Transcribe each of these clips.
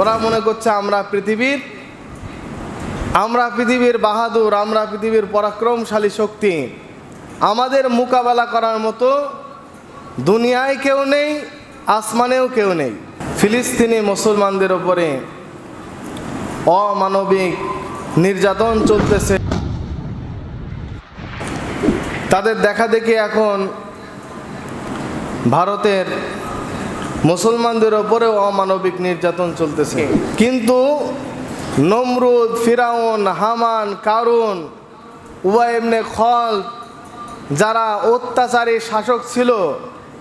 ওরা মনে করছে আমরা পৃথিবীর আমরা পৃথিবীর বাহাদুর, আমরা পৃথিবীর পরাক্রমশালী শক্তি। আমাদের মোকাবেলা করার মতো দুনিয়ায় কেউ নেই, আসমানেও কেউ নেই। ফিলিস্তিনি মুসলমানদের ওপরে অমানবিক নির্যাতন চলতেছে। তাদের দেখা দেখি এখন ভারতের মুসলমানদের ওপরেও অমানবিক নির্যাতন চলতেছে। কিন্তু নমরুদ ফিরাউন হামান কারুন উবাইবনে খল যারা অত্যাচারী শাসক ছিল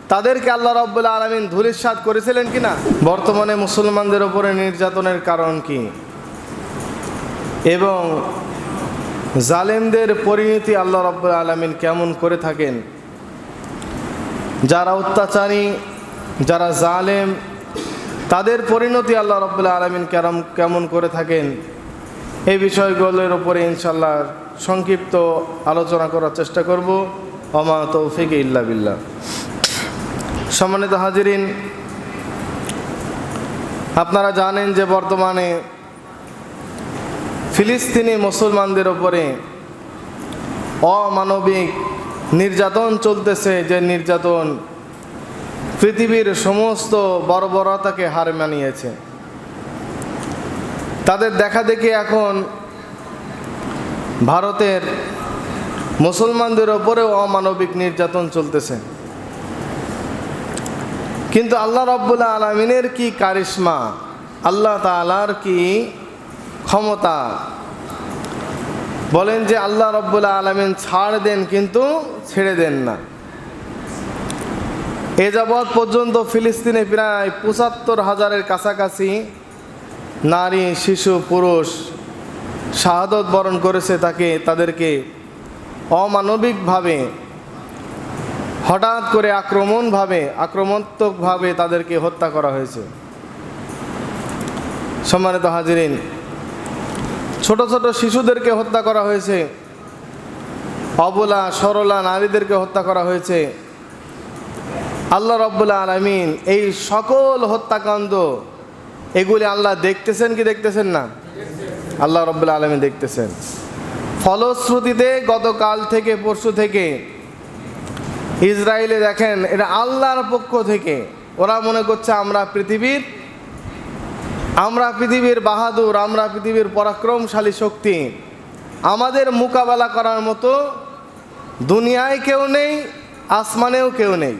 তাদেরকে আল্লাহ রব্বুল্লা আলমিন ধূলিসাৎ করেছিলেন কিনা? বর্তমানে মুসলমানদের ওপরে নির্যাতনের কারণ কি? এবং জালেমদের পরিণতি আল্লাহ রব্বুল আলমিন কেমন করে থাকেন? যারা অত্যাচারী যারা জালেম, তাদের পরিণতি আল্লাহ রব্বুল্লা আলমিন কেরম কেমন করে থাকেন? এই বিষয়গুলোর উপরে ইনশাল্লাহ সংক্ষিপ্ত আলোচনা করার চেষ্টা করব। অমা তৌফিক ইল্লা বিল্লাহ। সম্মানিত হাজিরিন, আপনারা জানেন যে বর্তমানে ফিলিস্তিনি মুসলমানদের ওপরে অমানবিক নির্যাতন চলতেছে। যে নির্যাতন পৃথিবীর সমস্ত বর্বরতাকে হার মানিয়েছে। তাদের দেখা দেখি এখন ভারতের মুসলমানদের ওপরেও অমানবিক নির্যাতন চলতেছে। কিন্তু আল্লাহ রব্বুল্লা আলমিনের কি কারিশ্মা? আল্লাহ তালার কি ক্ষমতা? বলেন যে আল্লাহ রব্বুল্লা আলমিন ছাড় দেন কিন্তু ছেড়ে দেন না। এ যাবৎ পর্যন্ত ফিলিস্তিনে প্রায় পঁচাত্তর হাজারের কাছাকাছি নারী, শিশু, পুরুষ শাহাদত বরণ করেছে তাকে, তাদেরকে অমানবিকভাবে হঠাৎ করে আক্রমণভাবে, আক্রমণাত্মকভাবে তাদেরকে হত্যা করা হয়েছে। সম্মানিত হাজিরিন, ছোট ছোট শিশুদেরকে হত্যা করা হয়েছে, অবলা, সরলা নারীদেরকে হত্যা করা হয়েছে। আল্লাহ রব্বুল্লা আলমিন এই সকল হত্যাকাণ্ড, এগুলি আল্লাহ দেখতেছেন কি দেখতেছেন না? আল্লাহ রব্বুল্লা আলমিন দেখতেছেন। ফলশ্রুতিতে গতকাল থেকে পরশু থেকে ইসরায়েলে দেখেন, এটা আল্লাহর পক্ষ থেকে। ওরা মনে করছে, আমরা পৃথিবীর আমরা পৃথিবীর বাহাদুর, আমরা পৃথিবীর পরাক্রমশালী শক্তি। আমাদের মোকাবেলা করার মতো দুনিয়ায় কেউ নেই, আসমানেও কেউ নেই।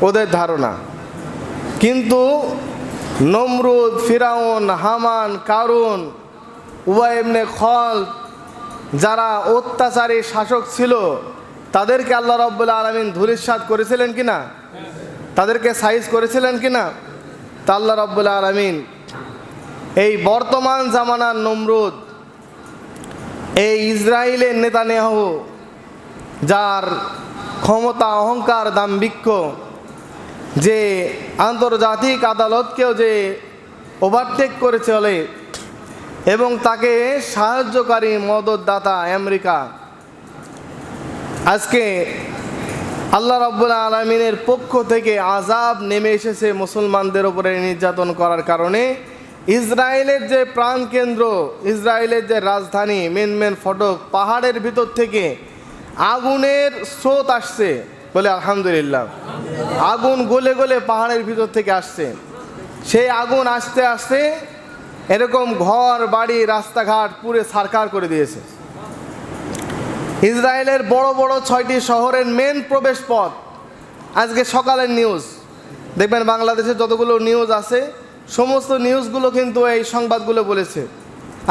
ওদের ধারণা। কিন্তু নমরুদ, ফিরাউন, হামান, কারুন উবাইবনে খল যারা অত্যাচারী শাসক ছিল, তাদেরকে আল্লাহ রব্বুল্লা আলমিন ধূলিসাৎ করেছিলেন কিনা? তাদেরকে সাইজ করেছিলেন কিনা? তা আল্লাহ রব্বুল্লা আলমিন এই বর্তমান জামানার নমরুদ, এই ইসরায়েলের নেতা নেহ যার ক্ষমতা, অহংকার দাম দাম্ভিক্য যে আন্তর্জাতিক আদালতকেও যে ওভারটেক করে চলে এবং তাকে সাহায্যকারী মদতদাতা আমেরিকা, আজকে আল্লাহ রব্বুল্লা আলমিনের পক্ষ থেকে আজাব নেমে এসেছে মুসলমানদের উপরে নির্যাতন করার কারণে। ইসরায়েলের যে প্রাণকেন্দ্র, ইসরায়েলের যে রাজধানী মেন মেন ফটক, পাহাড়ের ভিতর থেকে আগুনের স্রোত আসছে। বলে, আলহামদুলিল্লাহ। আগুন গলে গলে পাহাড়ের ভিতর থেকে আসছে। সেই আগুন আসতে আসতে এরকম ঘর, বাড়ি, রাস্তাঘাট পুরে সারকার করে দিয়েছে। ইসরায়েলের বড় বড় ছয়টি শহরের মেন প্রবেশ পথ। আজকে সকালের নিউজ দেখবেন বাংলাদেশে যতগুলো নিউজ আছে, সমস্ত নিউজগুলো কিন্তু এই সংবাদগুলো বলেছে।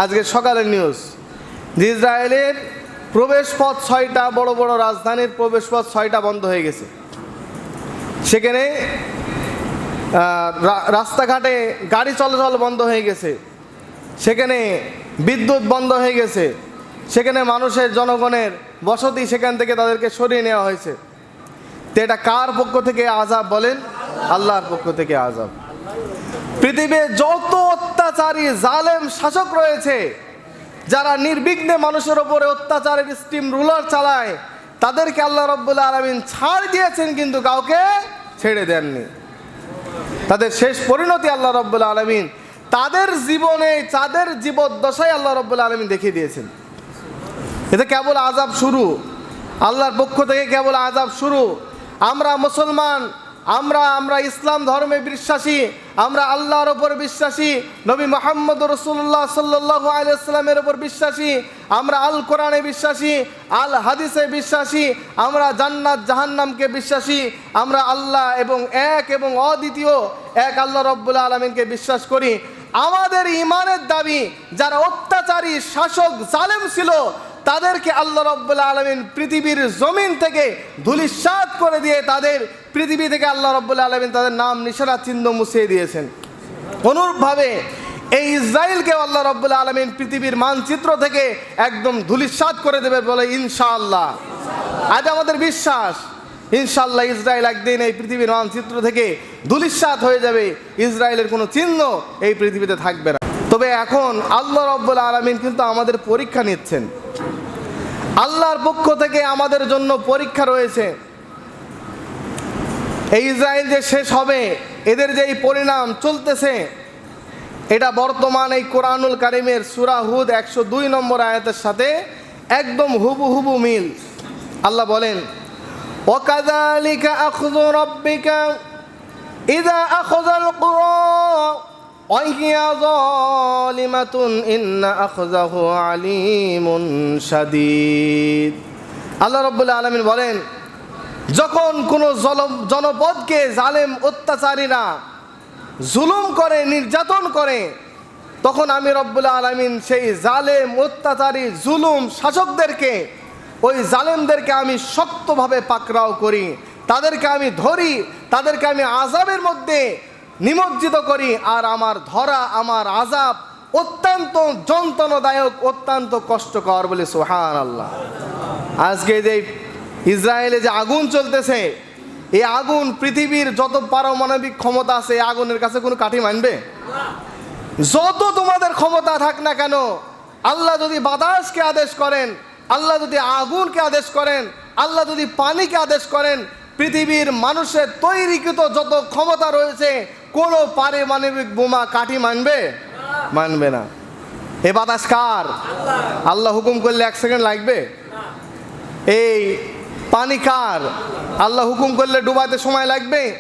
আজকে সকালের নিউজ ইসরায়েলের প্রবেশ পথ ছয়টা, বড় বড় রাজধানীর প্রবেশ পথ ছয়টা বন্ধ হয়ে গেছে। সেখানে রাস্তাঘাটে গাড়ি চলাচল বন্ধ হয়ে গেছে। সেখানে বিদ্যুৎ বন্ধ হয়ে গেছে। সেখানে মানুষের, জনগণের বসতি সেখান থেকে তাদেরকে সরিয়ে নেওয়া হয়েছে। তো এটা কার পক্ষ থেকে আজাব বলেন? আল্লাহর পক্ষ থেকে আজাব পৃথিবীর যত অত্যাচারী, জালেম, শাসক রয়েছে যারা নির্বিঘ্নে মানুষের ওপরে অত্যাচারের স্টিম রুলার চালায়, তাদেরকে আল্লাহ রব্বুল্লা আলমিন ছাড় দিয়েছেন কিন্তু কাউকে ছেড়ে দেননি। তাদের শেষ পরিণতি আল্লাহ রব্বুল্লা আলমিন, তাদের জীবনে, তাদের জীবদ্দশায় আল্লাহ রব্বুল আলমী দেখিয়ে দিয়েছেন। এটা কেবল আজাব শুরু। আল্লাহর পক্ষ থেকে কেবল আজাব শুরু। আমরা মুসলমান আমরা আমরা ইসলাম ধর্মে বিশ্বাসী, আমরা আল্লাহর ওপর বিশ্বাসী, নবী মোহাম্মদ রসুল্লাহ সাল্লাহ আলিয়াল্লামের ওপর বিশ্বাসী, আমরা আল কোরআনে বিশ্বাসী, আল হাদিসে বিশ্বাসী, আমরা জান্নাত, জাহান্নামকে বিশ্বাসী, আমরা আল্লাহ এবং এক এবং অদ্বিতীয়, এক আল্লাহ রব্বুল আলমিনকে বিশ্বাস করি। আমাদের ইমানের দাবি, যারা অত্যাচারী, শাসক, জালেম ছিল, তাদেরকে আল্লাহ রব্বুল্লা আলমিন পৃথিবীর জমিন থেকে ধুলিস্বাদ করে দিয়ে তাদের পৃথিবী থেকে আল্লাহ রব্বুল্লা আলমিন তাদের নাম, নিশানা, চিহ্ন মুছিয়ে দিয়েছেন। অনুরূপভাবে এই ইসরায়েলকে আল্লাহ রব্বুল্লা আলমিন পৃথিবীর মানচিত্র থেকে একদম ধুলিস্বাদ করে দেবে বলে ইনশাআল্লাহ। আজ আমাদের বিশ্বাস ইনশাল্লাহ ইসরায়েল একদিন এই পৃথিবীর মানচিত্র থেকে ধুলিস্বাদ হয়ে যাবে ইসরায়েলের কোনো চিহ্ন এই পৃথিবীতে থাকবে না। তবে এখন আল্লাহ রব্বুল আলমিন কিন্তু আমাদের পরীক্ষা নিচ্ছেন। আল্লাহর পক্ষ থেকে আমাদের জন্য পরীক্ষা রয়েছে। এই ইসরায়েল যে শেষ হবে এদের যে এই পরিণাম চলতেছে এটা বর্তমান এই কোরআনুল কারিমের সুরাহুদ একশো দুই নম্বর আয়াতের সাথে একদম হুবু হুবু মিল আল্লাহ বলেন وكذلك أخذ ربك إذا أخذ القرى وهي ظالمة إن أخذه عليم شديد আল্লাহ রব্বুল্লাহ আলমিন বলেন যখন কোনো জনপদকে জালেম অত্যাচারীরা জুলুম করে, নির্যাতন করে, তখন আমি রব্বুল আলমিন সেই জালেম, অত্যাচারী, জুলুম শাসকদেরকে, ওই জালেমদেরকে আমি শক্তভাবে পাকড়াও করি। তাদেরকে আমি ধরি, তাদেরকে আমি আজাবের মধ্যে নিমজ্জিত করি আর আমার ধরা, আমার আজাব অত্যন্ত যন্ত্রণাদায়ক, অত্যন্ত কষ্টকর বলে সোহান আল্লাহ আজকে যে ইসরায়েলে যে আগুন চলতেছে, এই আগুন পৃথিবীর যত পারমাণবিক ক্ষমতা আছে আগুনের কাছে কোনো কাঠি মানবে? যত তোমাদের ক্ষমতা থাক না কেন, আল্লাহ যদি বাতাসকে আদেশ করেন, আল্লাহ যদি আগুনকে আদেশ করেন, আল্লাহ যদি পানিকে আদেশ করেন, পৃথিবীর মানুষের তৈরিকৃত যত ক্ষমতা রয়েছে, কোনো পারিমাণবিক বোমা কাঠি মানবে? মানবে না। এ বাতাস কার? আল্লাহ হুকুম করলে এক সেকেন্ড লাগবে? এই পানি কার? আল্লাহ হুকুম করলে ডুবাতে সময় লাগবে?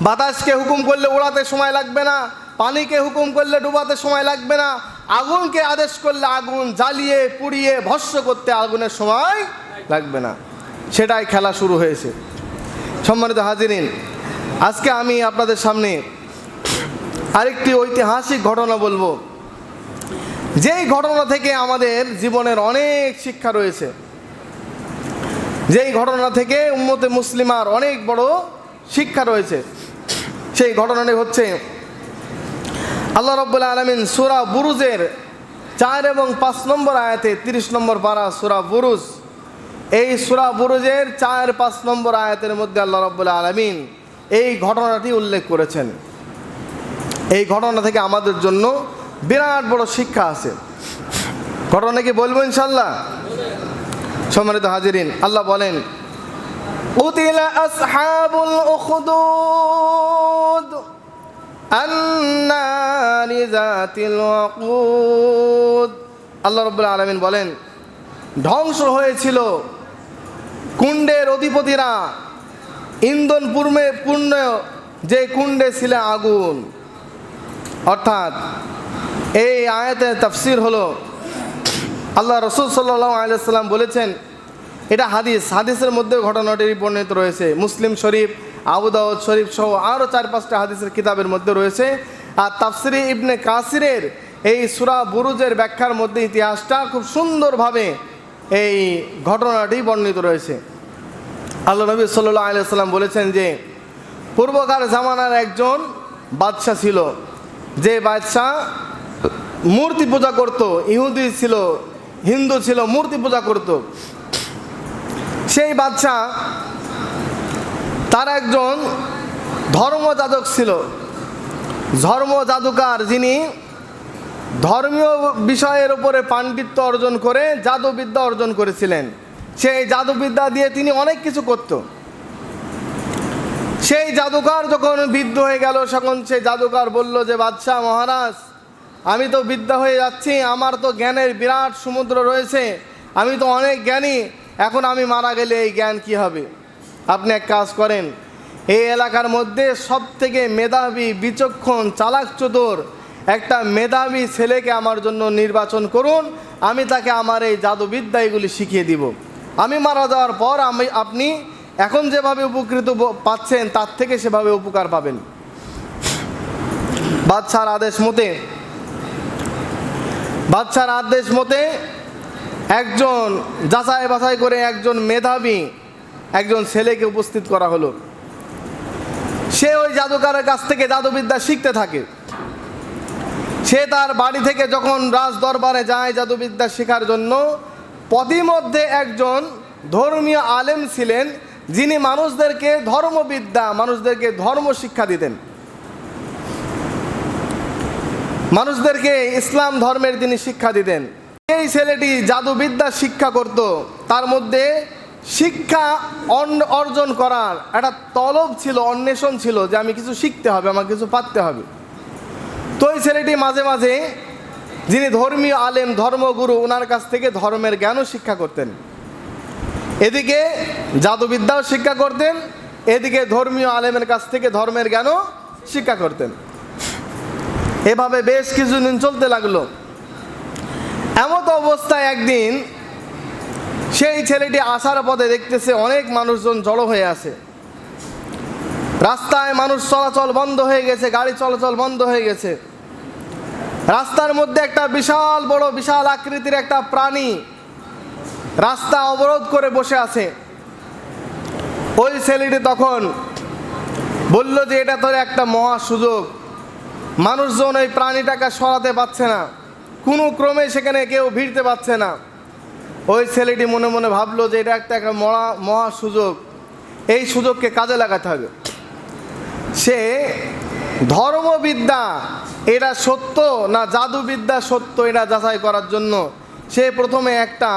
বাতাসকে হুকুম করলে ওড়াতে সময় লাগবে না। পানিকে হুকুম করলে ডুবাতে সময় লাগবে না। আগুনকে আদেশ করলে আগুন জ্বালিয়ে, পুড়িয়ে ভস্য করতে আগুনের সময় লাগবে না। সেটাই খেলা শুরু হয়েছে। সম্মানিত হাজিরিন, আজকে আমি আপনাদের সামনে আরেকটি ঐতিহাসিক ঘটনা বলব। যেই ঘটনা থেকে আমাদের জীবনের অনেক শিক্ষা রয়েছে। যেই ঘটনা থেকে উম্মতে মুসলিমার অনেক বড় শিক্ষা রয়েছে, সেই ঘটনাটি হচ্ছে আল্লাহ রব্বুল আলমিন সুরা বুরুজের চার এবং পাঁচ নম্বর আয়াতে তিরিশ নম্বর পারা সুরা বুরুজ, এই সুরা বুরুজের চার, পাঁচ নম্বর আয়াতের মধ্যে আল্লাহ রব্বুল আলমিন এই ঘটনাটি উল্লেখ করেছেন। এই ঘটনা থেকে আমাদের জন্য বিরাট বড় শিক্ষা আছে। ঘটনা কি বলব ইনশাল্লাহ সম্মানিত হাজিরিন আল্লাহ বলেন قتل أصحاب الأخدود النار ذات الوقود আল্লাহ রব্বুল আলমিন বলেন ধ্বংস হয়েছিল কুণ্ডের অধিপতিরা ইন্ধন পূর্ণে পূর্ণ যে কুণ্ডে ছিল আগুন অর্থাৎ এই আয়াতের তাফসির হলো আল্লাহ রসুল সাল্লাহ আলাইসাল্লাম বলেছেন, এটা হাদিস, হাদিসের মধ্যে ঘটনাটি বর্ণিত রয়েছে। মুসলিম শরীফ, আবু দাউদ শরীফ সহ আরও চার পাঁচটা হাদিসের কিতাবের মধ্যে রয়েছে। আর তাফসিরি ইবনে কাসিরের এই সুরা বুরুজের ব্যাখ্যার মধ্যে ইতিহাসটা খুব সুন্দরভাবে এই ঘটনাটি বর্ণিত রয়েছে। আল্লাহ নবী সাল্লাহ আলিয়াল্লাম বলেছেন যে, পূর্বকার জামানার একজন বাদশাহ ছিল, যে বাদশাহ মূর্তি পূজা করত, ইহুদি ছিল হিন্দু ছিল, মূর্তি পূজা করত। সেই বাদশাহ তার একজন ধর্মযাজক ছিল। ধর্ম জাদুকার যিনি ধর্মীয় বিষয়ের উপরে পাণ্ডিত্য অর্জন করে জাদুবিদ্যা অর্জন করেছিলেন। সেই জাদুবিদ্যা দিয়ে তিনি অনেক কিছু করত। সেই জাদুকার যখন বৃদ্ধ হয়ে গেল, তখন সেই জাদুকার বলল যে, বাদশাহ মহারাজ আমি তো বিদ্যা হয়ে যাচ্ছি, আমার তো জ্ঞানের বিরাট সমুদ্র রয়েছে। আমি তো অনেক জ্ঞানী, এখন আমি মারা গেলে এই জ্ঞান কি হবে? আপনি এক কাজ করেন, এই এলাকার মধ্যে সব থেকে মেধাবী, বিচক্ষণ চালাক চতুর একটা মেধাবী ছেলেকে আমার জন্য নির্বাচন করুন, আমি তাকে আমার এই জাদুবিদ্যা এগুলি শিখিয়ে দিব। আমি মারা যাওয়ার পর আমি, আপনি এখন যেভাবে উপকৃত পাচ্ছেন, তার থেকে সেভাবে উপকার পাবেন। বাদশার আদেশ মতে বাদশার আদেশ মতে একজন যাচাই বাছাই করে একজন মেধাবী একজন ছেলেকে উপস্থিত করা হলো। সে ওই জাদুকারের কাছ থেকে জাদুবিদ্যা শিখতে থাকে। সে তার বাড়ি থেকে যখন রাজ দরবারে যায় জাদুবিদ্যা শেখার জন্য, পথিমধ্যে একজন ধর্মীয় আলেম ছিলেন যিনি মানুষদেরকে ধর্মবিদ্যা, মানুষদেরকে ধর্ম শিক্ষা দিতেন। মানুষদেরকে ইসলাম ধর্মের তিনি শিক্ষা দিতেন। এই ছেলেটি জাদুবিদ্যা শিক্ষা করত। তার মধ্যে শিক্ষা অর্জন করার একটা তলব ছিল, অন্বেষণ ছিল যে আমি কিছু শিখতে হবে আমার কিছু পারতে হবে। তো এই ছেলেটি মাঝে মাঝে যিনি ধর্মীয় আলেম, ধর্মগুরু ওনার কাছ থেকে ধর্মের জ্ঞানও শিক্ষা করতেন। এদিকে জাদুবিদ্যাও শিক্ষা করতেন, এদিকে ধর্মীয় আলেমের কাছ থেকে ধর্মের জ্ঞানও শিক্ষা করতেন। এভাবে বেশ কিছুদিন চলতে লাগল। এমত অবস্থায় একদিন সেই ছেলেটি আসার পথে দেখতেছে অনেক মানুষজন জড়ো হয়ে আছে। রাস্তায় মানুষ চলাচল বন্ধ হয়ে গেছে, গাড়ি চলাচল বন্ধ হয়ে গেছে। রাস্তার মধ্যে একটা বিশাল বড়, বিশাল আকৃতির একটা প্রাণী রাস্তা অবরোধ করে বসে আছে। ওই ছেলেটি তখন বলল যে, এটা তোর একটা মহা সুযোগ। মানুষজন ওই প্রাণীটাকে সরাতে পারছে না। কোনো ক্রমে সেখানে কেউ ভিড়তে পারছে না। ওই ছেলেটি মনে মনে ভাবলো যে এটা একটা একটা মহা মহা সুযোগ। এই সুযোগকে কাজে লাগাতে হবে। সে ধর্মবিদ্যা, এটা সত্য না জাদুবিদ্যা সত্য এটা যাচাই করার জন্য সে প্রথমে একটা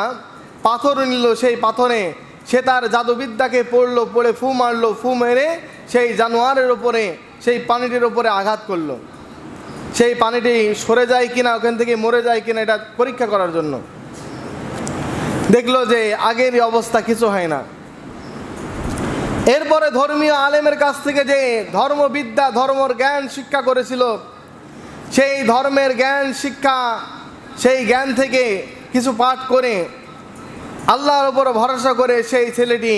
পাথর নিল সেই পাথরে। সে তার জাদুবিদ্যাকে পড়ল, পড়ে ফু মারলো, ফু মেরে সেই জানোয়ারের ওপরে, সেই পানিটির ওপরে আঘাত করল। সেই পানিটি সরে যায় কিনা, ওখান থেকে মরে যায় কিনা এটা পরীক্ষা করার জন্য। দেখল যে আগের অবস্থা কিছু হয় না। এরপরে ধর্মীয় আলেমের কাছ থেকে যে ধর্মবিদ্যা, ধর্মর জ্ঞান শিক্ষা করেছিল, সেই ধর্মের জ্ঞান শিক্ষা, সেই জ্ঞান থেকে কিছু পাঠ করে আল্লাহর ওপরে ভরসা করে সেই ছেলেটি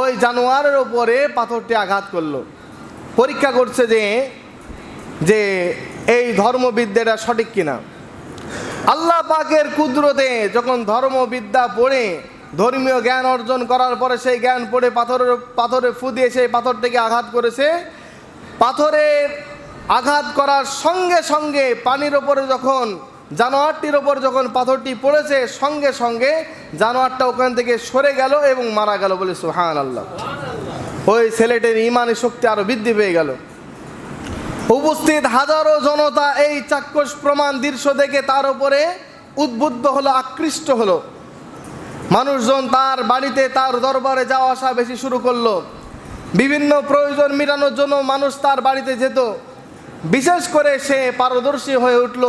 ওই জানোয়ারের ওপরে পাথরটি আঘাত করল। পরীক্ষা করছে যে যে এই ধর্মবিদ্যাটা সঠিক কিনা? আল্লাহ পাকের কুদরতে যখন ধর্মবিদ্যা পড়ে, ধর্মীয় জ্ঞান অর্জন করার পরে সেই জ্ঞান পড়ে পাথরের পাথরে ফু দিয়ে সেই পাথরটিকে আঘাত করেছে। পাথরের আঘাত করার সঙ্গে সঙ্গে পানির ওপরে যখন, জানোয়ারটির ওপর যখন পাথরটি পড়েছে, সঙ্গে সঙ্গে জানোয়ারটা ওখান থেকে সরে গেল এবং মারা গেল বলে সুহান আল্লাহ ওই ছেলেটির ইমানি শক্তি আরও বৃদ্ধি পেয়ে গেল। উপস্থিত হাজারো জনতা এই চাক্ষুষ প্রমাণ দৃশ্য দেখে তার উপরে উদ্বুদ্ধ হলো, আকৃষ্ট হলো। মানুষজন তার বাড়িতে, তার দরবারে যাওয়া আসা বেশি শুরু করল। বিভিন্ন প্রয়োজন মেটানোর জন্য মানুষ তার বাড়িতে যেত। বিশেষ করে সে পারদর্শী হয়ে উঠল।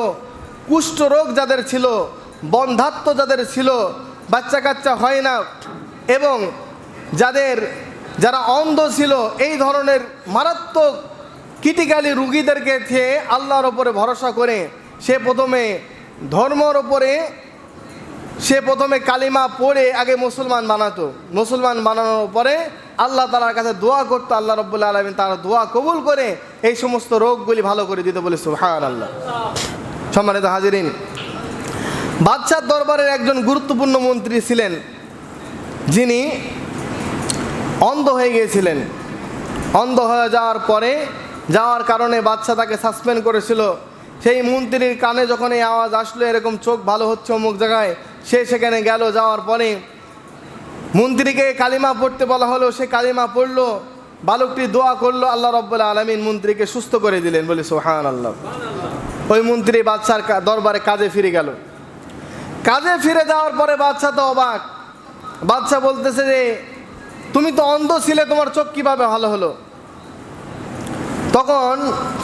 কুষ্ঠরোগ যাদের ছিল, বন্ধাত্ম যাদের ছিল বাচ্চা কাচ্চা হয় না এবং যাদের, যারা অন্ধ ছিল, এই ধরনের মারাত্মক ক্রিটিক্যালি রুগীদেরকে খেয়ে আল্লাহর ওপরে ভরসা করে সে প্রথমে ধর্মর ওপরে সে প্রথমে কালিমা পড়ে আগে মুসলমান বানাতো। মুসলমান বানানোর পরে আল্লাহ তালার কাছে দোয়া করতো, আল্লাহ রব্বুল্লা আলমিন তার দোয়া কবুল করে এই সমস্ত রোগগুলি ভালো করে দিতে বলে সুহান আল্লাহ সম্মানিত হাজিরিন, বাদশার দরবারের একজন গুরুত্বপূর্ণ মন্ত্রী ছিলেন যিনি অন্ধ হয়ে গিয়েছিলেন। অন্ধ হয়ে যাওয়ার পরে যাওয়ার কারণে বাচ্চা তাকে সাসপেন্ড করেছিল। সেই মন্ত্রীর কানে যখন এই আওয়াজ আসলো, এরকম চোখ ভালো হচ্ছে অমুক জায়গায়, সে সেখানে গেল, যাওয়ার পরে মন্ত্রীকে কালিমা পড়তে বলা হলো, সে কালিমা পড়ল, বালকটি দোয়া করল, আল্লাহ রব্বুল্লা আলমিন মন্ত্রীকে সুস্থ করে দিলেন, বলে সোহান আল্লাহ ওই মন্ত্রী কা- দরবারে কাজে ফিরে গেল। কাজে ফিরে যাওয়ার পরে বাদশা তো অবাক। বাদশা বলতেছে যে, তুমি তো অন্ধ ছিলে, তোমার চোখ কীভাবে ভালো হলো? তখন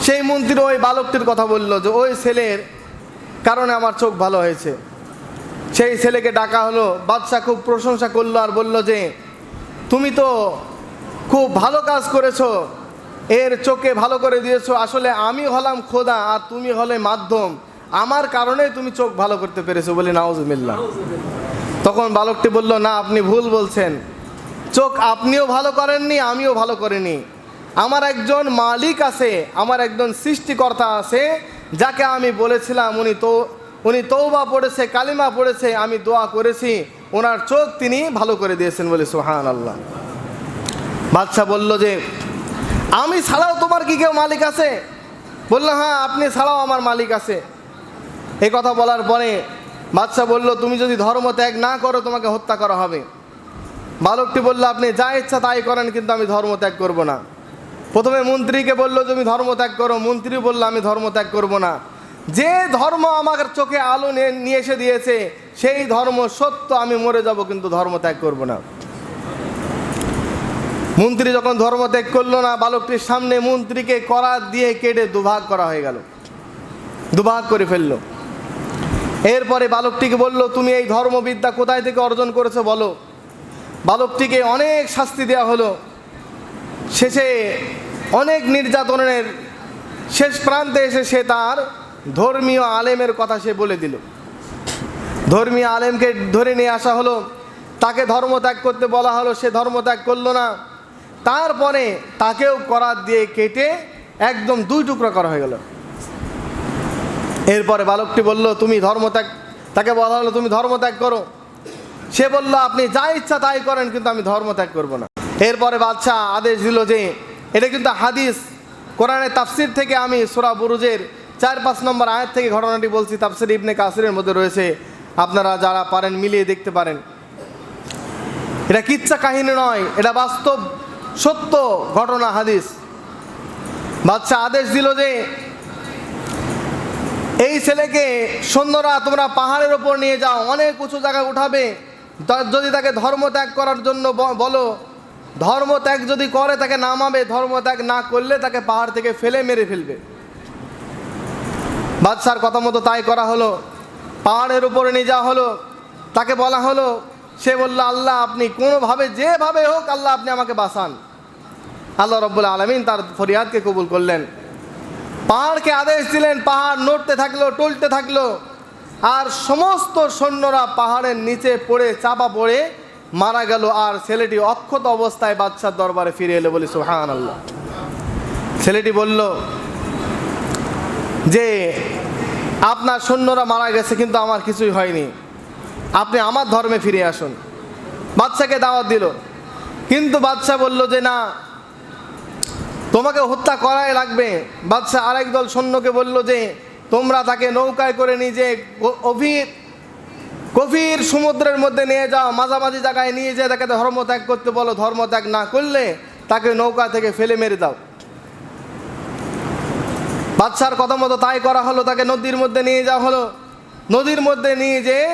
সেই মন্ত্রী ওই বালকটির কথা বলল যে, ওই ছেলের কারণে আমার চোখ ভালো হয়েছে। সেই ছেলেকে ডাকা হলো, বাদশাহ খুব প্রশংসা করল আর বলল যে, তুমি তো খুব ভালো কাজ করেছ, এর চোখে ভালো করে দিয়েছ। আসলে আমি হলাম খোদা আর তুমি হলে মাধ্যম। আমার কারণে তুমি চোখ ভালো করতে পেরেছ বলে নাউজুবিল্লাহ তখন বালকটি বলল, না, আপনি ভুল বলছেন। চোখ আপনিও ভালো করেননি, আমিও ভালো করিনি। আমার একজন মালিক আছে, আমার একজন সৃষ্টিকর্তা আছে, যাকে আমি বলেছিলাম, উনি তো, উনি তৌবা পড়েছে, কালিমা পড়েছে, আমি দোয়া করেছি, ওনার চোখ তিনি ভালো করে দিয়েছেন বলে সোহান আল্লাহ বাদশাহ বলল যে, আমি ছাড়াও তোমার কি কেউ মালিক আছে? বলল হ্যাঁ আপনি ছাড়াও আমার মালিক আছে। এই কথা বলার পরে বাদশাহ বলল, তুমি যদি ধর্ম ত্যাগ না করো, তোমাকে হত্যা করা হবে। বালকটি বলল, আপনি যা ইচ্ছা তাই করেন, কিন্তু আমি ধর্ম ত্যাগ করব না। প্রথমে মন্ত্রীকে বলল, তুমি ধর্ম ত্যাগ করো। মন্ত্রী বলল, আমি ধর্ম ত্যাগ করব না। যে ধর্ম আমার চোখে আলো নিয়ে এসে দিয়েছে, সেই ধর্ম সত্য, আমি মরে যাব, কিন্তু ধর্ম ত্যাগ করব না। মন্ত্রী যখন ধর্ম ত্যাগ করল না, বালকটির সামনে মন্ত্রীকে করাত দিয়ে কেটে দুভাগ করা হয়ে গেল। দুভাগ করে ফেলল। এরপরে বালকটিকে বলল, তুমি এই ধর্মবিদ্যা কোথায় থেকে অর্জন করেছ বলো? বালকটিকে অনেক শাস্তি দেওয়া হলো। শেষে অনেক নির্যাতনের শেষ প্রান্তে এসে সে তার ধর্মীয় আলেমের কথা সে বলে দিল। ধর্মীয় আলেমকে ধরে নিয়ে আসা হলো, তাকে ধর্ম ত্যাগ করতে বলা হলো, সে ধর্ম ত্যাগ করল না। তারপরে তাকেও করাত দিয়ে কেটে একদম দুই টুকরো করা হয়ে গেল। এরপরে বালকটি বলল, তুমি ধর্মত্যাগ তাকে বলা হলো, তুমি ধর্মত্যাগ করো। সে বলল, আপনি যা ইচ্ছা তাই করেন, কিন্তু আমি ধর্মত্যাগ করব না। এরপরে বাদশাহ আদেশ দিল যে, এটা কিন্তু হাদিস। কোরআনের তাফসির থেকে আমি সোরা বুরুজের চার পাঁচ নম্বর আয়াত থেকে ঘটনাটি বলছি। তাফসির ইবনে কাসিরের মধ্যে রয়েছে। আপনারা যারা পারেন মিলিয়ে দেখতে পারেন। এটা কিচ্ছা কাহিনী নয়, এটা বাস্তব, সত্য ঘটনা হাদিস। বাদশাহ আদেশ দিল যে, এই ছেলেকে সৈন্যরা তোমরা পাহাড়ের ওপর নিয়ে যাও, অনেক উঁচু জায়গায় উঠাবে। যদি তাকে ধর্ম ত্যাগ করার জন্য বলো ধর্ম ত্যাগ যদি করে, তাকে নামাবে। ধর্ম ত্যাগ না করলে তাকে পাহাড় থেকে ফেলে মেরে ফেলবে। বাদশার কথা মতো তাই করা হলো। পাহাড়ের উপরে নিয়ে যাওয়া হলো। তাকে বলা হলো, সে বলল, আল্লাহ, আপনি কোনোভাবে যেভাবে হোক, আল্লাহ, আপনি আমাকে বাঁচান। আল্লাহ রব্বুল আলমিন তার ফরিয়াদকে কবুল করলেন। পাহাড়কে আদেশ দিলেন, পাহাড় নড়তে থাকল, টলতে থাকল। আর সমস্ত সৈন্যরা পাহাড়ের নিচে পড়ে, চাপা পড়ে মারা গেল আর ছেলেটি অক্ষত অবস্থায় বাদশার দরবারে ফিরে এলো বলে সুহান আল্লাহ ছেলেটি বলল, যে, আপনার সৈন্যরা মারা গেছে কিন্তু আমার কিছুই হয়নি। আপনি আমার ধর্মে ফিরে আসুন। বাচ্চাকে দাওয়াত দিল। কিন্তু বাচ্চা বলল যে, না, তোমাকে হত্যা করাই লাগবে। বাদশাহ আরেক দল সৈন্যকে বলল যে, তোমরা তাকে নৌকায় করে নিজে অভির গভীর সমুদ্রের মধ্যে নিয়ে যাও, মাঝামাঝি জায়গায় নিয়ে যেয়ে তাকে ধর্মত্যাগ করতে বলো ধর্মত্যাগ না করলে তাকে নৌকা থেকে ফেলে মেরে দাও। বাদশার কথা মতো তাই করা হলো, তাকে নদীর মধ্যে নিয়ে যাওয়া হলো। নদীর মধ্যে নিয়ে যেয়ে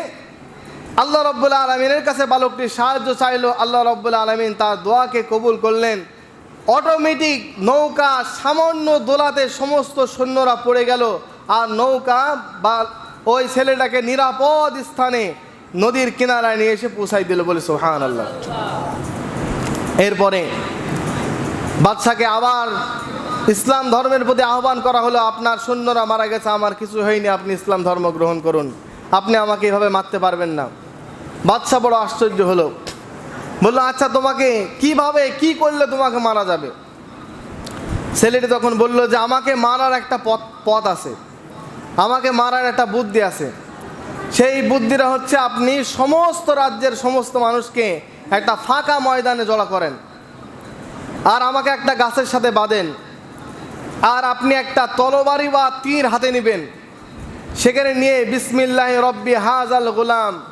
আল্লাহ রব্বুল আলমিনের কাছে বালকটি সাহায্য চাইলো। আল্লাহ রব্বুল আলমিন তার দোয়াকে কবুল করলেন। অটোমেটিক নৌকা সামান্য দোলাতে সমস্ত সৈন্যরা পড়ে গেল, আর নৌকা বা ওই ছেলেটাকে নিরাপদ স্থানে নদীর কিনারায় নিয়ে এসে পৌঁছাই দিল বলে সোহান আল্লাহ এরপরে বাদশাকে আবার ইসলাম ধর্মের প্রতি আহ্বান করা হলো, আপনার সৈন্যরা মারা গেছে, আমার কিছু হয়নি, আপনি ইসলাম ধর্ম গ্রহণ করুন। আপনি আমাকে এভাবে মারতে পারবেন না। বাদশা বড় আশ্চর্য হলো, বলল আচ্ছা তোমাকে কীভাবে, কি করলে তোমাকে মারা যাবে? ছেলেটি তখন বলল যে, আমাকে মারার একটা পথ পথ আছে। আমাকে মারার একটা বুদ্ধি আছে। সেই বুদ্ধিটা হচ্ছে আপনি সমস্ত রাজ্যের সমস্ত মানুষকে একটা ফাঁকা ময়দানে জড়া করেন। আর আমাকে একটা গাছের সাথে বাঁধেন। আর আপনি একটা তলবারি বা তীর হাতে নেবেন। সেখানে নিয়ে বিসমিল্লাহ রব্বি হাজাল গোলাম,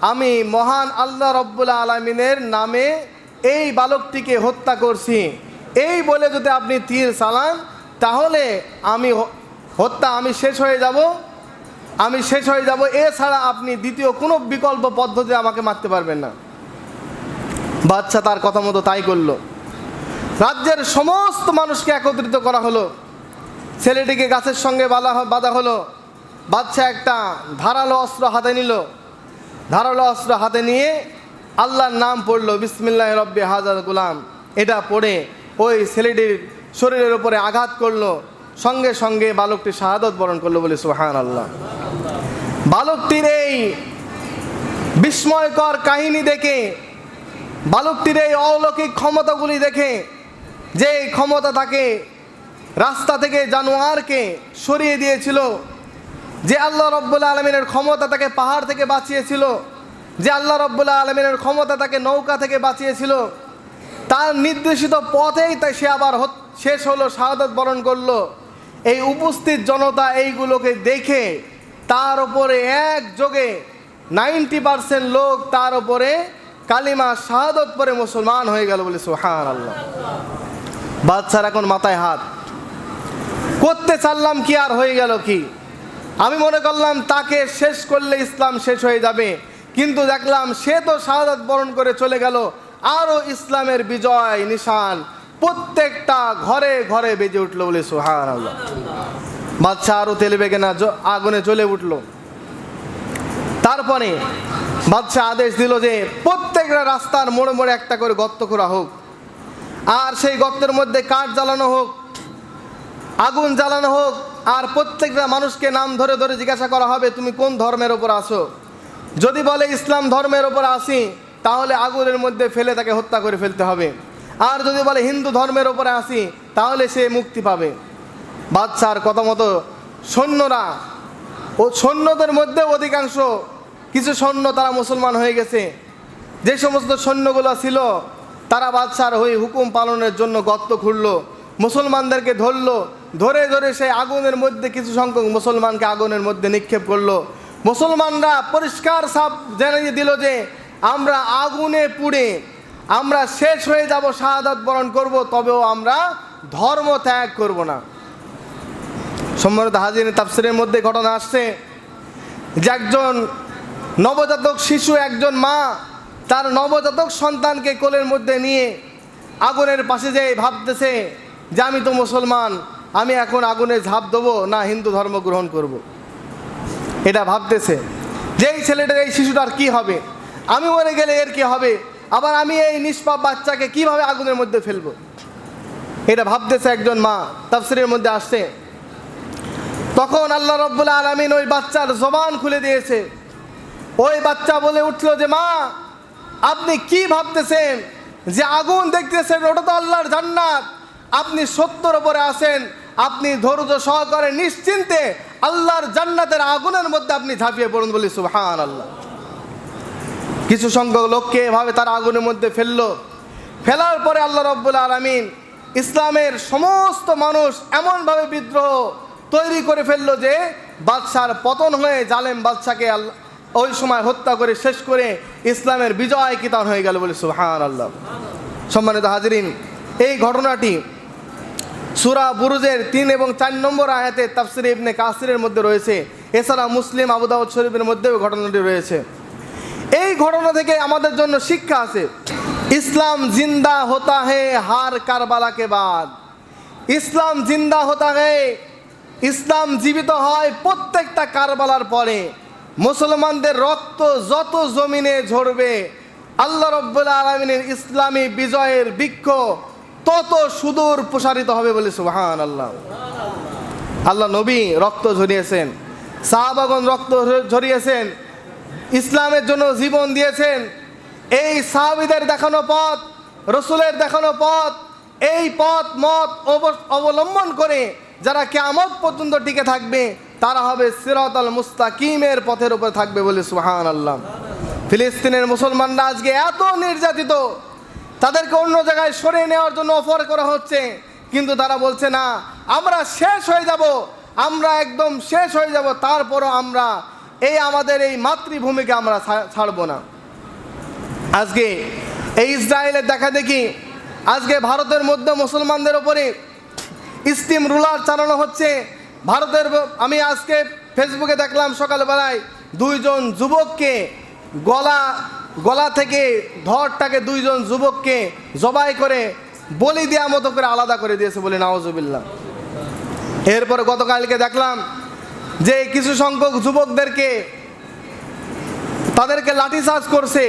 আমি মহান আল্লাহ রব্বুল আলমিনের নামে এই বালকটিকে হত্যা করছি। এই বলে যদি আপনি তীর চালান, তাহলে আমি হত্যা, আমি শেষ হয়ে যাব। আমি শেষ হয়ে যাব। এছাড়া আপনি দ্বিতীয় কোনো বিকল্প পদ্ধতি আমাকে মারতে পারবেন না। বাচ্চা তার কথা মতো তাই করল। রাজ্যের সমস্ত মানুষকে একত্রিত করা হলো। ছেলেটিকে গাছের সঙ্গে বাঁধা বাঁধা হলো। বাচ্চা একটা ধারালো অস্ত্র হাতে নিল। ধারালো অস্ত্র হাতে নিয়ে আল্লাহর নাম পড়ল বিসমিল্লাহ রব্বি হাজার গুলাম। এটা পড়ে ওই ছেলেটির শরীরের উপরে আঘাত করল। সঙ্গে সঙ্গে বালকটি শাহাদত বরণ করল বলে সুহান আল্লাহ বালকটির এই বিস্ময়কর কাহিনী দেখে, বালকটির এই অলৌকিক ক্ষমতাগুলি দেখে, যে ক্ষমতা তাকে রাস্তা থেকে জানোয়ারকে সরিয়ে দিয়েছিল, যে আল্লাহ রব্বুল্লা আলমিনের ক্ষমতা তাকে পাহাড় থেকে বাঁচিয়েছিল, যে আল্লাহ রব্বুল্লা আলমিনের ক্ষমতা তাকে নৌকা থেকে বাঁচিয়েছিল, তার নির্দেশিত পথেই তাই সে আবার শেষ হলো শাহাদত বরণ করল। এই উপস্থিত জনতা এইগুলোকে দেখে তার উপরে এক যোগে নাইনটি পার্সেন্ট লোক তার উপরে কালিমা শাহাদত পরে মুসলমান হয়ে গেল বলে সুহান আল্লাহ বাচ্চার এখন মাথায় হাত। করতে চাললাম কি আর হয়ে গেল কি? আমি মনে করলাম তাকে শেষ করলে ইসলাম শেষ হয়ে যাবে। কিন্তু দেখলাম সে তো শাহাদাত বরণ করে চলে গেল। আরও ইসলামের বিজয় নিশান প্রত্যেকটা ঘরে ঘরে বেজে উঠল বলে সুহান বাচ্চা আরও তেলে বেগে না আগুনে জ্বলে উঠল। তারপরে বাদশাহ আদেশ দিল যে প্রত্যেকটা রাস্তার মোড়ে মোড়ে একটা করে গর্ত করা হোক। আর সেই গর্তের মধ্যে কাঠ জ্বালানো হোক, আগুন জ্বালানো হোক, আর প্রত্যেকটা মানুষকে নাম ধরে ধরে জিজ্ঞাসা করা হবে, তুমি কোন ধর্মের ওপর আসো যদি বলে ইসলাম ধর্মের ওপর আসি তাহলে আগুনের মধ্যে ফেলে তাকে হত্যা করে ফেলতে হবে। আর যদি বলে হিন্দু ধর্মের ওপরে আসি, তাহলে সে মুক্তি পাবে। বাচ্চার কথা মতো সৈন্যরা ও সৈন্যদের মধ্যে অধিকাংশ, কিছু সৈন্য তারা মুসলমান হয়ে গেছে। যে সমস্ত সৈন্যগুলো ছিল, তারা বাদশার হয়ে হুকুম পালনের জন্য গর্ত খুঁড়লো মুসলমানদেরকে ধরলো, ধরে ধরে সেই আগুনের মধ্যে কিছু সংখ্যক মুসলমানকে আগুনের মধ্যে নিক্ষেপ করল। মুসলমানরা পরিষ্কার সাপ জানিয়ে দিল যে, আমরা আগুনে পুড়ে আমরা শেষ হয়ে যাব, শাহাদাত বরণ করব, তবেও আমরা ধর্ম ত্যাগ করব না। সম্মানিত হাজির তাফসিরের মধ্যে ঘটনা আসছে যে একজন নবজাতক শিশু, একজন মা, তার নবজাতক সন্তানকে কোলের মধ্যে নিয়ে আগুনের পাশে যেয়ে ভাবতেছে যে আমি তো মুসলমান, আমি এখন আগুনে ঝাঁপ দেবো, না হিন্দু ধর্ম গ্রহণ করব। এটা ভাবতেছে যে এই ছেলেটার, এই শিশুটার কি হবে? আমি মরে গেলে এর কি হবে? আবার আমি এই নিষ্পাপ বাচ্চাকে কীভাবে আগুনের মধ্যে ফেলব? এটা ভাবতেছে একজন মা, তাফসিরের মধ্যে আসছে। তখন আল্লাহ রব্বুল আলমিন ওই বাচ্চার জবান খুলে দিয়েছে। ওই বাচ্চা বলে উঠল যে, মা, আপনি কি ভাবতেছেন যে আগুন দেখতেছেন? ওটা তো আল্লাহর জান্নাত। আপনি সত্যর ওপরে আসেন আপনি ধৈর্য সহকারে নিশ্চিন্তে আল্লাহর জান্নাতের আগুনের মধ্যে আপনি ঝাঁপিয়ে পড়ুন বলি সুহান আল্লাহ কিছু সংখ্যক লোককে এভাবে তারা আগুনের মধ্যে ফেলল। ফেলার পরে আল্লাহ রব্বুল আলমিন ইসলামের সমস্ত মানুষ এমনভাবে বিদ্রোহ তৈরি করে ফেলল যে, বাদশার পতন হয়ে জালেম বাদশাকে ওই সময় হত্যা করে শেষ করে ইসলামের বিজয় কিতান হয়ে গেল বলে সুহান আল্লাহ সম্মানিত হাজরিন, এই ঘটনাটি সুরা বুরুজের তিন এবং চার নম্বর আয়াতে তাফসির ইবনে কাসিরের মধ্যে রয়েছে। এছাড়া মুসলিম আবুদাউদ শরীফের মধ্যেও ঘটনাটি রয়েছে। এই ঘটনা থেকে আমাদের জন্য শিক্ষা আছে। ইসলাম জিন্দা হতা হে হার কারবালাকে বাদ। ইসলাম জিন্দা হতা হে, ইসলাম জীবিত হয় প্রত্যেকটা কারবালার পরে। মুসলমানদের রক্ত যত জমিনে ঝরবে, আল্লাহ রব্বুল আলমিনের ইসলামী বিজয়ের বৃক্ষ তত সুদূর প্রসারিত হবে বলে সুবাহান আল্লাহ আল্লাহ নবী রক্ত ঝরিয়েছেন সাহাবাগন রক্ত ঝরিয়েছেন ইসলামের জন্য জীবন দিয়েছেন। এই সাহাবিদের দেখানো পথ, রসুলের দেখানো পথ, এই পথ, মত অব- অবলম্বন করে যারা কেমত পর্যন্ত টিকে থাকবে, তারা হবে সিরাত আল মুস্তাকিমের পথের উপর থাকবে বলে সুহান আল্লাহ ফিলিস্তিনের মুসলমানরা আজকে এত নির্যাতিত, তাদেরকে অন্য জায়গায় সরিয়ে নেওয়ার জন্য অফার করা হচ্ছে, কিন্তু তারা বলছে, না, আমরা শেষ হয়ে যাব, আমরা একদম শেষ হয়ে যাব, তারপরও আমরা এই আমাদের এই মাতৃভূমিকে আমরা ছাড়বো না। আজকে এই ইসরায়েলের দেখা দেখি, আজকে ভারতের মধ্যে মুসলমানদের ওপরে স্টিম রুলার চালানো হচ্ছে। ভারতের আমি আজকে ফেসবুকে দেখলাম সকালবেলায় দুইজন যুবককে গলা গলা থেকে ধরটাকে দুইজন যুবককে জবাই করে বলি দেওয়া মতো করে আলাদা করে দিয়েছে বলে নওয়াজুবিল্লাহ এরপর গতকালকে দেখলাম যে কিছু সংখ্যক যুবকদেরকে তাদেরকে লাঠিচার্জ করছে,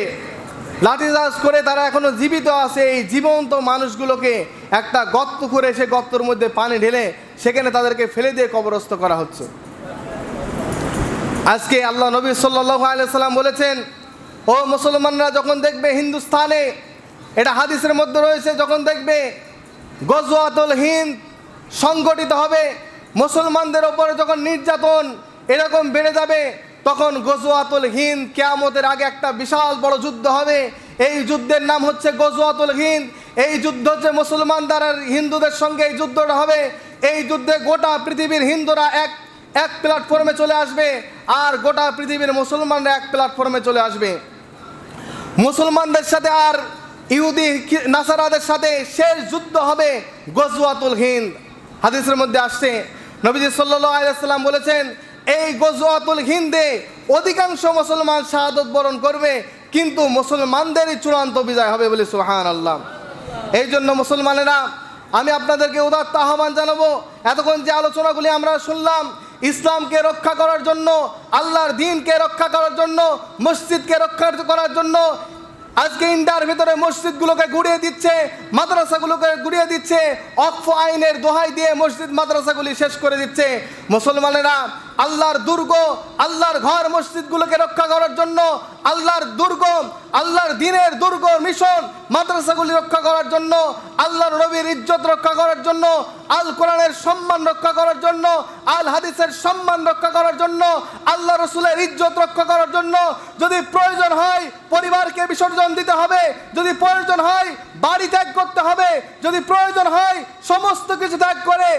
লাঠিচার্জ করে তারা এখনও জীবিত আছে। এই জীবন্ত মানুষগুলোকে একটা গর্ত করে সে গর্তর মধ্যে পানি ঢেলে সেখানে তাদেরকে ফেলে দিয়ে কবরস্থ করা হচ্ছে। আজকে আল্লাহ নবী সাল্লাহ আলাইসাল্লাম বলেছেন, ও মুসলমানরা, যখন দেখবে হিন্দুস্থানে এটা হাদিসের মধ্যে রয়েছে, যখন দেখবে গজওয়াতুল হিন্দ সংগঠিত হবে মুসলমানদের ওপরে যখন নির্যাতন এরকম বেড়ে যাবে, তখন গজওয়াতুল হিন্দ কেয়ামতের আগে একটা বিশাল বড় যুদ্ধ হবে। এই যুদ্ধের নাম হচ্ছে গজওয়াতুল হিন্দ। এই যুদ্ধ হচ্ছে মুসলমান আর হিন্দুদের সঙ্গে এই যুদ্ধটা হবে। এই যুদ্ধে গোটা পৃথিবীর হিন্দুরা এক এক প্ল্যাটফর্মে চলে আসবে আর গোটা পৃথিবীর মুসলমানরা এক প্ল্যাটফর্মে চলে আসবে। মুসলমানদের সাথে আর ইহুদি নাসারাদের সাথে শেষ যুদ্ধ হবে গজওয়াতুল হিন্দ। হাদিসের মধ্যে আসছে নবীজি সাল্লাম বলেছেন, এই গজওয়াতুল হিন্দে অধিকাংশ মুসলমান শাহাদত বরণ করবে, কিন্তু মুসলমানদেরই চূড়ান্ত বিজয় হবে বলে সুহান আল্লাহ এই জন্য মুসলমানেরা, আমি আপনাদেরকে উদাত্ত আহ্বান জানাব, এতক্ষণ যে আলোচনাগুলি আমরা শুনলাম, ইসলামকে রক্ষা করার জন্য, আল্লাহর দিনকে রক্ষা করার জন্য, মসজিদকে রক্ষা করার জন্য আজকে ইন্ডিয়ার ভিতরে মসজিদগুলোকে গুড়িয়ে দিচ্ছে, মাদ্রাসাগুলোকে গুড়িয়ে দিচ্ছে, অক্ফ আইনের দোহাই দিয়ে মসজিদ মাদ্রাসাগুলি শেষ করে দিচ্ছে। মুসলমানেরা আল্লাহর দুর্গ, আল্লাহর ঘর মসজিদগুলোকে রক্ষা করার জন্য আল্লাহর দুর্গ, আল্লাহর দিনের দুর্গ মিশন মাদ্রাসাগুলি রক্ষা করার জন্য, আল্লাহর নবীর ইজ্জত রক্ষা করার জন্য আল কোরআনের সম্মান রক্ষা করার জন্য আল হাদিসের সম্মান রক্ষা করার জন্য, আল্লাহ রসুলের ইজ্জত রক্ষা করার জন্য যদি প্রয়োজন হয়, পরিবারকে বিসর্জন দিতে হবে, যদি প্রয়োজন হয় বাড়ি ত্যাগ করতে হবে। যদি প্রয়োজন হয়, সমস্ত কিছু ত্যাগ করে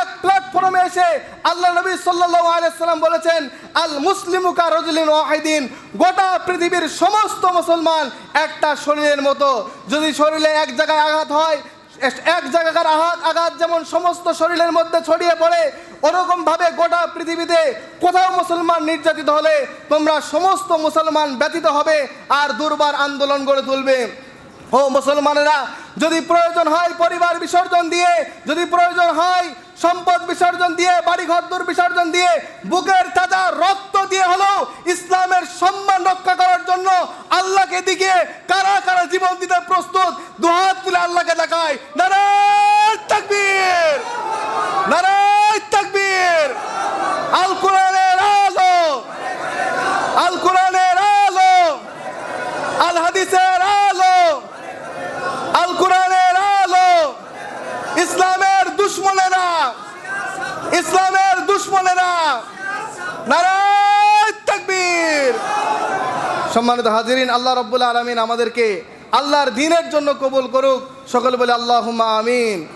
এক প্ল্যাটফর্মে এসে আল্লাহ নবী সাল্লাল্লাহু আলাইহি সাল্লাম বলেছেন, আল মুসলিমুকা রজুলিন ওয়াহিদিন। গোটা পৃথিবীর সমস্ত মুসলমান একটা শরীরের মতো। যদি শরীরে এক জায়গায় আঘাত হয়, এক জায়গাকার আঘাত আঘাত যেমন সমস্ত শরীরের মধ্যে ছড়িয়ে পড়ে ওরকম ভাবে গোটা পৃথিবীতে কোথাও মুসলমান নির্যাতিত হলে তোমরা সমস্ত মুসলমান ব্যতীত হবে আর দুর্বার আন্দোলন গড়ে তুলবে। ও মুসলমানেরা, যদি প্রয়োজন হয় পরিবার বিসর্জন দিয়ে, যদি প্রয়োজন হয় সম্পদ বিসর্জন দিয়ে, বাড়িঘর দূর বিসর্জন দিয়ে, বুকের তাজা রক্ত দিয়ে হলেও ইসলামের সম্মান রক্ষা করার জন্য আল্লাহকে দিকে কারা কারা জীবন দিতে প্রস্তুত দুহাত তুলে আল্লাহকে দেখায়। নারায় তাকবীর! নারায় তাকবীর! আল কোরআনের আলো আল কোরআনের আলো আল হাদিসের আল কোরআনের আলো ইসলামের দুশ্মনেরা ইসলামের দুশ্মনেরা। নারায় তাকবীর। সম্মানিত হাজিরিন, আল্লাহ রব্বুল আলমিন আমাদেরকে আল্লাহর দিনের জন্য কবুল করুক। সকল বলে আল্লাহ আমিন।